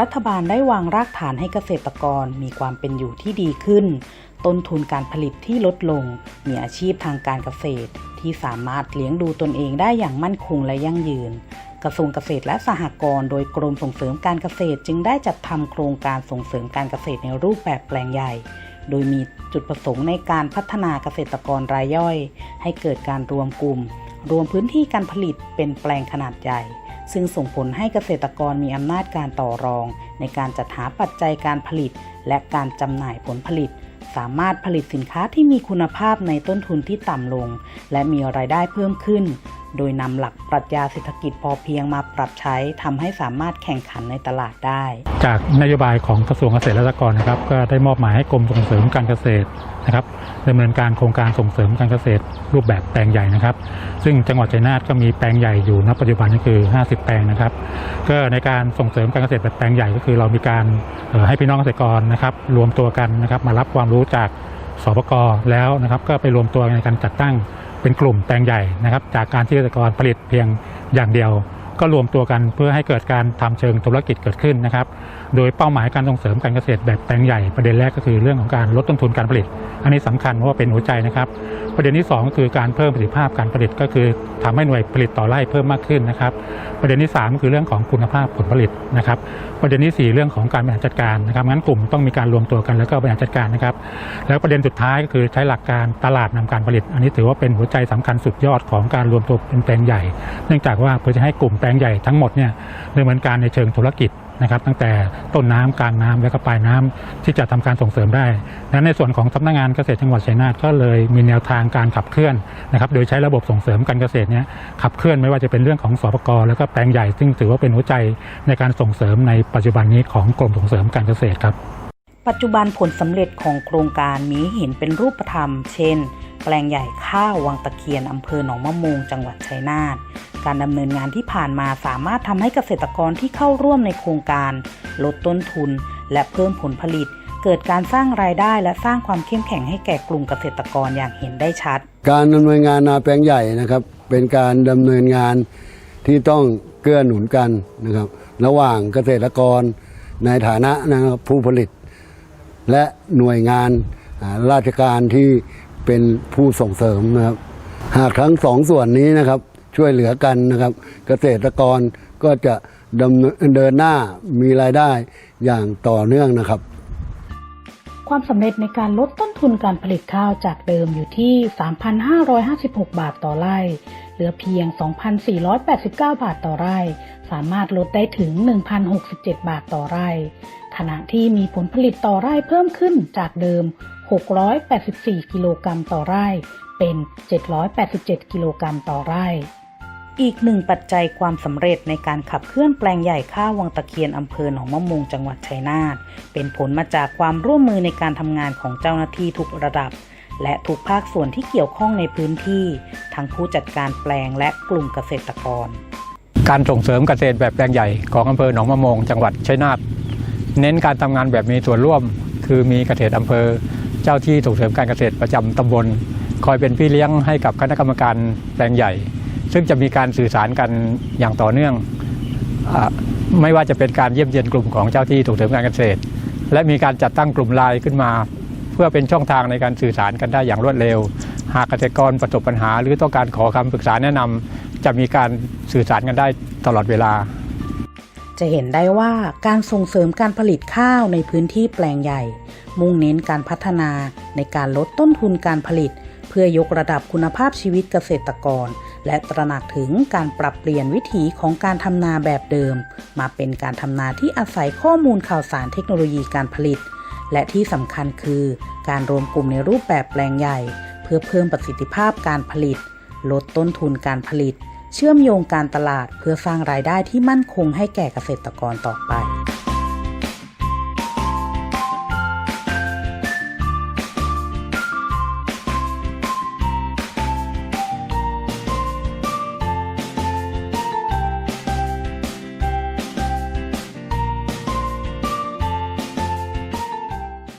รัฐบาลได้วางรากฐานให้เกษตรกรมีความเป็นอยู่ที่ดีขึ้น ต้นทุนการผลิตที่ลดลง มีอาชีพทางการเกษตร ที่สามารถเลี้ยงดูตนเองได้อย่างมั่นคงและยั่งยืน กระทรวงเกษตรและสหกรณ์โดยกรมส่งเสริมการเกษตรจึงได้จัดทำโครงการส่งเสริมการเกษตรในรูปแบบแปลงใหญ่ โดยมีจุดประสงค์ในการพัฒนาเกษตรกรรายย่อย ให้เกิดการรวมกลุ่ม รวมพื้นที่การผลิตเป็นแปลงขนาดใหญ่ ซึ่งส่งผลให้เกษตรกรมีอำนาจการต่อรอง ในการจัดหาปัจจัยการผลิต และการจำหน่ายผลผลิต สามารถผลิตสินค้าที่มีคุณภาพในต้นทุนที่ต่ำลง และมีรายได้เพิ่มขึ้น โดยนำหลักปรัชญาเศรษฐกิจพอเพียงมาปรับใช้ทำให้สามารถแข่งขันในตลาดได้ จากนโยบายของกระทรวงเกษตรและสหกรณ์นะครับ ก็ได้มอบหมายให้กรมส่งเสริมการเกษตรนะครับดำเนินการโครงการส่งเสริมการเกษตรรูปแบบแปลงใหญ่นะครับ ซึ่งจังหวัดชัยนาทก็มีแปลงใหญ่อยู่ณปัจจุบันก็คือ 50 แปลงนะครับ ก็ในการส่งเสริมการเกษตรแบบแปลงใหญ่ก็คือเรามีการให้พี่น้องเกษตรกรนะครับรวมตัวกันนะครับมารับความรู้จากสปกแล้วนะครับก็ไปรวมตัวในการจัดตั้ง เป็นกลุ่มแปลงใหญ่นะครับ จากการที่เกษตรกรผลิตเพียงอย่างเดียว ก็รวมตัวกันเพื่อให้เกิดการทำเชิงธุรกิจเกิดขึ้นนะครับ โดยเป้าหมายการส่งเสริมการเกษตรแบบแปลงใหญ่ประเด็นแรกก็คือเรื่องของการลดต้นทุนการผลิต อันนี้สำคัญเพราะว่าเป็นหัวใจนะครับ ประเด็นที่ 2 ก็คือการเพิ่มประสิทธิภาพการผลิตก็คือทำให้หน่วยผลิตต่อไร่เพิ่มมากขึ้นนะครับ ประเด็นที่ 3 ก็คือเรื่องของคุณภาพผลผลิตนะครับ ประเด็นทีสี่ 4 เรื่องของการบริหารจัดการนะครับงั้นกลุ่มต้องมีการรวมตัวกันแล้วก็บริหารจัดการนะครับ แล้วประเด็นสุดท้ายก็คือใช้หลักการตลาดนำการผลิต อันนี้ถือว่าเป็นหัวใจสำคัญสุดยอดของการรวมตัวเป็นแปลงใหญ่ เนื่องจากว่าเพื่อจะให้กลุ่มปลงใหญ่ทั้งหมดเนี่ยดำเนินการในเชิงธุรกิจนะครับ ตั้งแต่ต้นน้ำกลางน้ำและก็ปลายน้ำที่จะทำการส่งเสริมได้ดังนั้นในส่วนของสำนักงานเกษตรจังหวัดชัยนาทก็เลยมีแนวทางการขับเคลื่อนนะครับ โดยใช้ระบบส่งเสริมการเกษตรเนี่ยขับเคลื่อนไม่ว่าจะเป็นเรื่องของสปกแล้วก็แปลงใหญ่ ซึ่งถือว่าเป็นหัวใจในการส่งเสริมในปัจจุบันนี้ของกรมส่งเสริมการเกษตรครับปัจจุบันผลสำเร็จของโครงการมีให้เห็นเป็นรูปธรรม เช่น แปลงใหญ่ข้าววังตะเคียนอำเภอหนองมะมงจังหวัดชัยนาท การดำเนินงานที่ผ่านมาสามารถทำให้เกษตรกรที่เข้าร่วมในโครงการ ลดต้นทุน และเพิ่มผลผลิต เกิดการสร้างรายได้และสร้างความเข้มแข็งให้แก่กลุ่มเกษตรกรอย่างเห็นได้ชัด การดำเนินงานนาแปลงใหญ่นะครับ เป็นการดำเนินงานที่ต้องเกื้อหนุนกันนะครับ ระหว่างเกษตรกรในฐานะนะครับผู้ผลิต และหน่วยงานราชการที่เป็นผู้ส่งเสริมนะครับ หากทั้งสองส่วนนี้นะครับ ช่วยเหลือกันนะครับ เกษตรกรก็จะดำเนินเดินหน้ามีรายได้อย่างต่อเนื่องนะครับ ความสำเร็จในการลดต้นทุนการผลิตข้าวจากเดิมอยู่ที่ 3,556 บาทต่อไร่ เหลือเพียง 2,489 บาทต่อไร่ สามารถลดได้ถึง 1,067 บาทต่อไร่ ขณะที่มีผลผลิตต่อไร่เพิ่มขึ้นจากเดิม 684 กิโลกรัมต่อไร่ เป็น 787 กิโลกรัมต่อไร่ อีกหนึ่งปัจจัยความสำเร็จในการขับเคลื่อนแปลงใหญ่ข้าววังตะเคียนอำเภอหนองมะมงจังหวัดชัยนาทเป็นผลมาจากความร่วมมือในการทำงานของเจ้าหน้าที่ทุกระดับ และทุกภาคส่วนที่เกี่ยวข้องในพื้นที่ ทั้งผู้จัดการแปลงและกลุ่มเกษตรกร การส่งเสริมเกษตรแบบแปลงใหญ่ของอำเภอหนองมะมงจังหวัดชัยนาทเน้นการทำงานแบบมีส่วนร่วม คือมีเกษตรอำเภอ เจ้าที่ส่งเสริมการเกษตรประจำตำบล คอยเป็นพี่เลี้ยงให้กับคณะกรรมการแปลงใหญ่ ซึ่งจะมีการสื่อสารกันอย่างต่อเนื่องอไม่ว่าจะเป็นการเยี่ยมเยียนกลุ่มของเจ้าที่ส่งเสริมการเกษตร และมีการจัดตั้งกลุ่มไลน์ขึ้นมา เพื่อเป็นช่องทางในการสื่อสารกันได้อย่างรวดเร็ว หากเกษตรกรประสบปัญหา หรือต้องการขอคำปรึกษาแนะนำจะมีการสื่อสารกันได้ตลอดเวลาจะเห็นได้ว่าการส่งเสริมการผลิตข้าวในพื้นที่แปลงใหญ่ มุ่งเน้นการพัฒนาในการลดต้นทุนการผลิต เพื่อยกระดับคุณภาพชีวิตเกษตรกร และตระหนักถึงการปรับเปลี่ยนวิถีของการทำนาแบบเดิม มาเป็นการทำนาที่อาศัยข้อมูลข่าวสารเทคโนโลยีการผลิต และที่สำคัญคือการรวมกลุ่มในรูปแบบแปลงใหญ่ เพื่อเพิ่มประสิทธิภาพการผลิต ลดต้นทุนการผลิต เชื่อมโยงการตลาดเพื่อสร้างรายได้ที่มั่นคงให้แก่เกษตรกรต่อไป